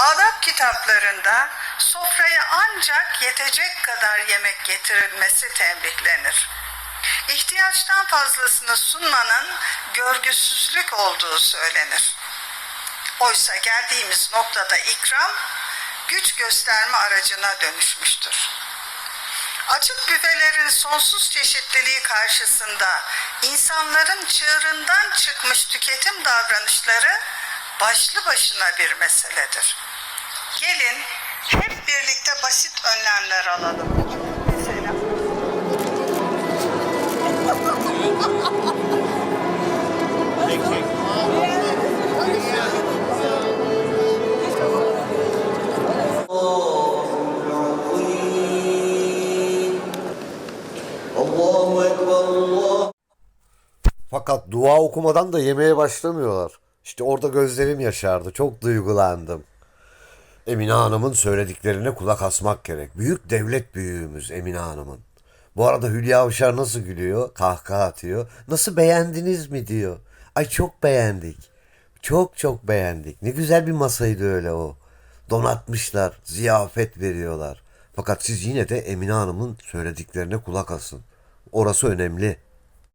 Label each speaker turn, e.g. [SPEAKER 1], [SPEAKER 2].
[SPEAKER 1] Adab kitaplarında sofraya ancak yetecek kadar yemek getirilmesi tembihlenir. İhtiyaçtan fazlasını sunmanın görgüsüzlük olduğu söylenir. Oysa geldiğimiz noktada ikram güç gösterme aracına dönüşmüştür. Açık büfelerin sonsuz çeşitliliği karşısında insanların çığırından çıkmış tüketim davranışları başlı başına bir meseledir. Gelin hep birlikte basit önlemler alalım. Mesela.
[SPEAKER 2] Fakat dua okumadan da yemeye başlamıyorlar. İşte orada gözlerim yaşardı. Çok duygulandım. Emine Hanım'ın söylediklerine kulak asmak gerek. Büyük devlet büyüğümüz Emine Hanım'ın. Bu arada Hülya Avşar nasıl gülüyor? Kahkaha atıyor. Nasıl beğendiniz mi diyor. Ay çok beğendik. Çok çok beğendik. Ne güzel bir masaydı öyle o. Donatmışlar, ziyafet veriyorlar. Fakat siz yine de Emine Hanım'ın söylediklerine kulak asın. Orası önemli.